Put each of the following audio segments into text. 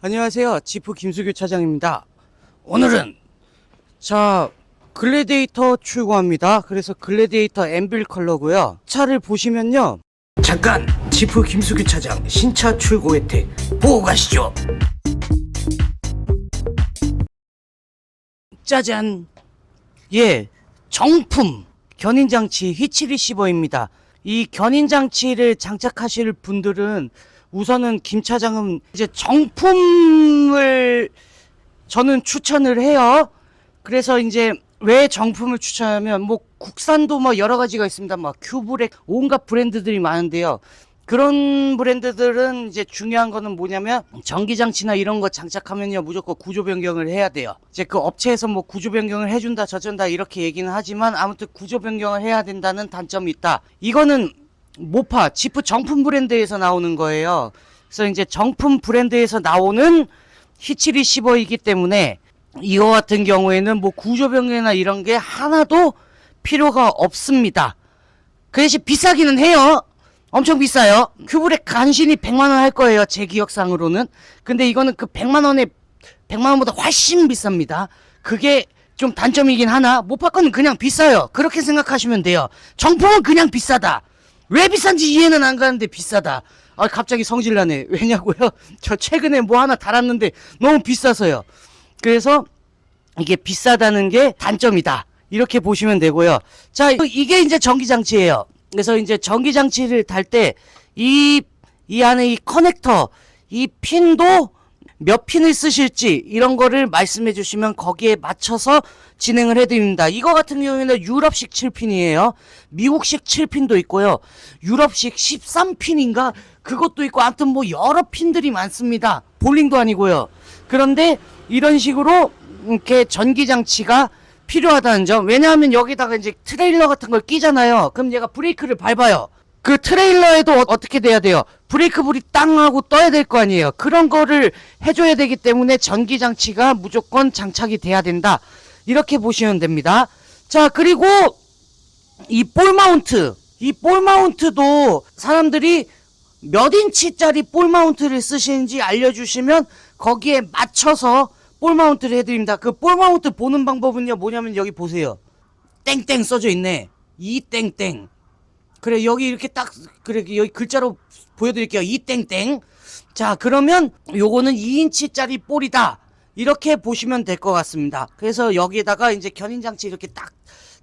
안녕하세요. 지프 김수규 차장입니다. 오늘은 자 글래디에이터 출고합니다. 그래서 글래디에이터 엠빌 컬러고요. 차를 보시면요. 잠깐 지프 김수규 차장 신차 출고 혜택 보고 가시죠. 짜잔. 예, 정품 견인 장치 히치 리시버입니다. 이 견인 장치를 장착하실 분들은 우선은 김 차장은 이제 정품을 저는 추천을 해요. 그래서 이제 왜 정품을 추천하면 뭐 국산도 뭐 여러 가지가 있습니다. 뭐 큐브렉 온갖 브랜드들이 많은데요. 그런 브랜드들은 이제 중요한 거는 뭐냐면 전기장치나 이런 거 장착하면요 무조건 구조 변경을 해야 돼요. 이제 그 업체에서 뭐 구조 변경을 해준다 저준다 이렇게 얘기는 하지만 아무튼 구조 변경을 해야 된다는 단점이 있다. 이거는 모파 지프 정품 브랜드에서 나오는 거예요. 그래서 이제 정품 브랜드에서 나오는 히치 리시버이기 때문에 이거 같은 경우에는 뭐 구조 변경이나 이런 게 하나도 필요가 없습니다. 그 대신 비싸기는 해요. 엄청 비싸요. 큐브렉 간신히 100만원 할 거예요. 제 기억상으로는. 근데 이거는 그 100만원에 100만원보다 훨씬 비쌉니다. 그게 좀 단점이긴 하나, 모파 거는 그냥 비싸요. 그렇게 생각하시면 돼요. 정품은 그냥 비싸다. 왜 비싼지 이해는 안 가는데 비싸다. 아, 갑자기 성질나네. 왜냐고요? 저 최근에 뭐 하나 달았는데 너무 비싸서요. 그래서 이게 비싸다는 게 단점이다. 이렇게 보시면 되고요. 자, 이게 이제 전기장치예요. 그래서 이제 전기장치를 달 때 이, 이 안에 이 커넥터, 이 핀도 몇 핀을 쓰실지 이런 거를 말씀해 주시면 거기에 맞춰서 진행을 해드립니다. 이거 같은 경우에는 유럽식 7핀이에요. 미국식 7핀도 있고요. 유럽식 13핀인가? 그것도 있고, 아무튼 뭐 여러 핀들이 많습니다. 볼링도 아니고요. 그런데 이런 식으로 이렇게 전기 장치가 필요하다는 점. 왜냐하면 여기다가 이제 트레일러 같은 걸 끼잖아요. 그럼 얘가 브레이크를 밟아요. 그 트레일러에도 어, 어떻게 돼야 돼요? 브레이크 불이 땅 하고 떠야 될 거 아니에요. 그런 거를 해줘야 되기 때문에 전기 장치가 무조건 장착이 돼야 된다. 이렇게 보시면 됩니다. 자, 그리고 이 볼 마운트. 이 볼 마운트도 사람들이 몇 인치짜리 볼 마운트를 쓰시는지 알려주시면 거기에 맞춰서 볼 마운트를 해드립니다. 그 볼 마운트 보는 방법은요, 뭐냐면 여기 보세요. 땡땡 써져 있네. 이 땡땡. 그래, 여기 이렇게 딱, 그래, 여기 글자로 보여드릴게요. 이 땡땡. 자, 그러면 요거는 2인치짜리 볼이다. 이렇게 보시면 될 것 같습니다. 그래서 여기에다가 이제 견인 장치 이렇게 딱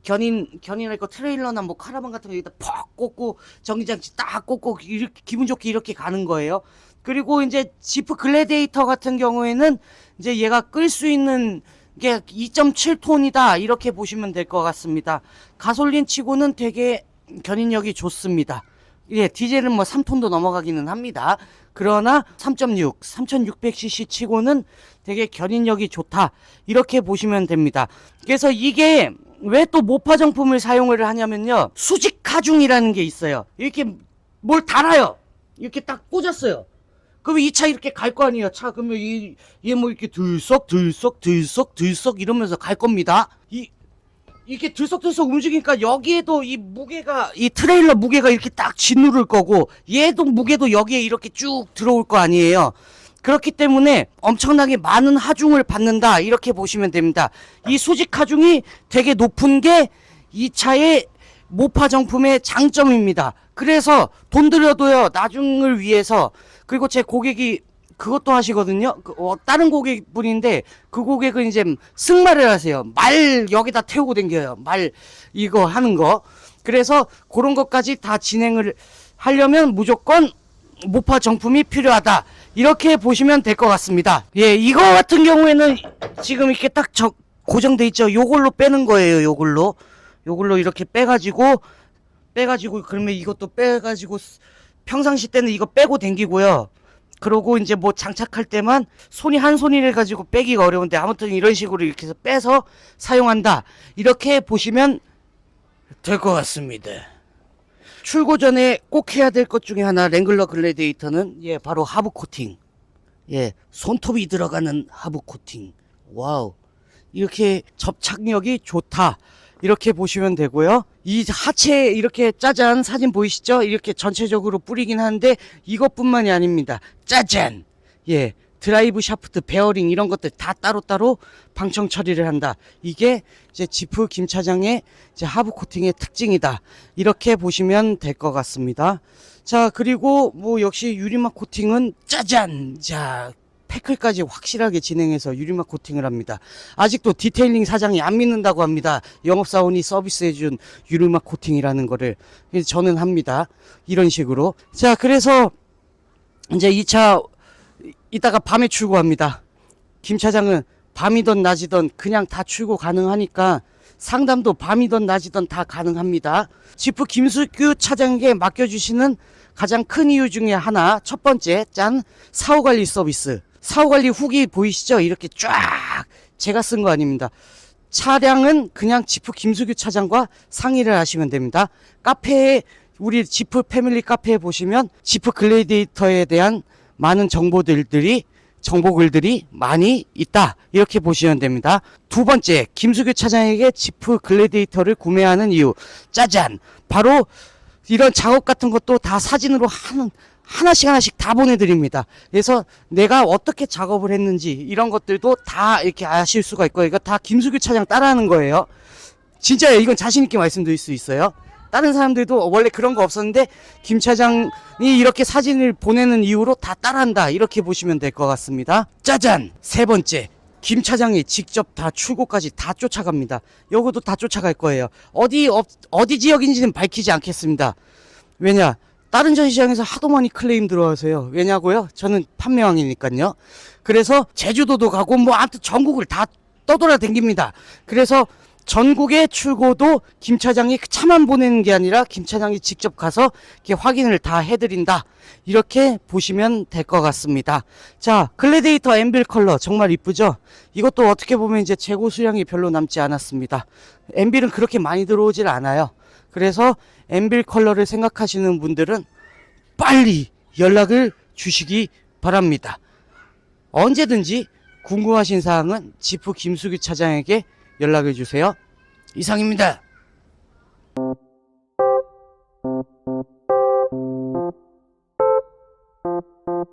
견인 견인할 거 트레일러나 뭐 카라반 같은 거 여기다 퍽 꽂고 전기 장치 딱 꽂고 이렇게 기분 좋게 이렇게 가는 거예요. 그리고 이제 지프 글래데이터 같은 경우에는 이제 얘가 끌 수 있는 게 2.7톤이다 이렇게 보시면 될 것 같습니다. 가솔린 치고는 되게 견인력이 좋습니다. 예, 디젤은 뭐 3톤도 넘어가기는 합니다. 그러나 3.6, 3600cc 치고는 되게 견인력이 좋다. 이렇게 보시면 됩니다. 그래서 이게 왜 또 모파 정품을 사용을 하냐면요. 수직 하중이라는 게 있어요. 이렇게 뭘 달아요. 이렇게 딱 꽂았어요. 그러면 이차 이렇게 갈 거 아니에요. 차 그러면 이 얘 뭐 이렇게 들썩 들썩 들썩 들썩 이러면서 갈 겁니다. 이 이렇게 들썩들썩 움직이니까 여기에도 이 무게가 이 트레일러 무게가 이렇게 딱 짓누를 거고 얘도 무게도 여기에 이렇게 쭉 들어올 거 아니에요. 그렇기 때문에 엄청나게 많은 하중을 받는다 이렇게 보시면 됩니다. 이 수직 하중이 되게 높은 게 이 차의 모파 정품의 장점입니다. 그래서 돈 들여도요 나중을 위해서 그리고 제 고객이 그것도 하시거든요. 그, 어, 다른 고객분인데 그 고객은 이제 승마를 하세요. 말 여기다 태우고 댕겨요. 말 이거 하는 거. 그래서 그런 것까지 다 진행을 하려면 무조건 모파 정품이 필요하다. 이렇게 보시면 될 것 같습니다. 예, 이거 같은 경우에는 지금 이렇게 딱 저, 고정돼 있죠. 요걸로 빼는 거예요. 요걸로. 요걸로 이렇게 빼가지고 빼가지고 그러면 이것도 빼가지고 쓰- 평상시 때는 이거 빼고 댕기고요. 그러고 이제 뭐 장착할 때만 손이 한 손이를 가지고 빼기가 어려운데 아무튼 이런 식으로 이렇게 해서 빼서 사용한다. 이렇게 보시면 될 것 같습니다. 출고 전에 꼭 해야 될 것 중에 하나 랭글러 글래디에이터는 예 바로 하부 코팅. 예 손톱이 들어가는 하부 코팅. 와우 이렇게 접착력이 좋다. 이렇게 보시면 되고요. 이 하체 이렇게 짜잔 사진 보이시죠? 이렇게 전체적으로 뿌리긴 하는데 이것뿐만이 아닙니다. 짜잔! 예, 드라이브 샤프트, 베어링 이런 것들 다 따로따로 방청 처리를 한다. 이게 이제 지프 김 차장의 이제 하부 코팅의 특징이다. 이렇게 보시면 될 것 같습니다. 자, 그리고 뭐 역시 유리막 코팅은 짜잔! 자, 태클까지 확실하게 진행해서 유리막 코팅을 합니다. 아직도 디테일링 사장이 안 믿는다고 합니다. 영업사원이 서비스해준 유리막 코팅이라는 거를. 저는 합니다. 이런 식으로. 자, 그래서 이제 2차 이따가 밤에 출고합니다. 김 차장은 밤이든 낮이든 그냥 다 출고 가능하니까 상담도 밤이든 낮이든 다 가능합니다. 지프 김수규 차장에게 맡겨주시는 가장 큰 이유 중에 하나 첫 번째 짠 사후 관리 서비스. 사후 관리 후기 보이시죠? 이렇게 쫙 제가 쓴 거 아닙니다. 차량은 그냥 지프 김수규 차장과 상의를 하시면 됩니다. 카페에 우리 지프 패밀리 카페에 보시면 지프 글래디에이터에 대한 많은 정보들들이 정보 글들이 많이 있다 이렇게 보시면 됩니다. 두 번째 김수규 차장에게 지프 글래디에이터를 구매하는 이유 짜잔 바로 이런 작업 같은 것도 다 사진으로 하는 하나씩 하나씩 다 보내드립니다. 그래서 내가 어떻게 작업을 했는지 이런 것들도 다 이렇게 아실 수가 있고 이거 다 김수규 차장 따라하는 거예요. 진짜요. 이건 자신 있게 말씀드릴 수 있어요. 다른 사람들도 원래 그런 거 없었는데 김 차장이 이렇게 사진을 보내는 이유로 다 따라한다 이렇게 보시면 될 것 같습니다. 짜잔 세 번째 김 차장이 직접 다 출고까지 다 쫓아갑니다. 요것도 다 쫓아갈 거예요. 어디 업- 어디 지역인지는 밝히지 않겠습니다. 왜냐 다른 전시장에서 하도 많이 클레임 들어와서요. 왜냐고요? 저는 판매왕이니까요. 그래서 제주도도 가고 뭐 아무튼 전국을 다 떠돌아 댕깁니다. 그래서 전국의 출고도 김 차장이 차만 보내는 게 아니라 김 차장이 직접 가서 이렇게 확인을 다 해드린다. 이렇게 보시면 될 것 같습니다. 자, 글래데이터 엠빌 컬러 정말 이쁘죠? 이것도 어떻게 보면 이제 재고 수량이 별로 남지 않았습니다. 엠빌은 그렇게 많이 들어오질 않아요. 그래서 엠빌 컬러를 생각하시는 분들은 빨리 연락을 주시기 바랍니다. 언제든지 궁금하신 사항은 지프 김수기 차장에게 연락을 주세요. 이상입니다.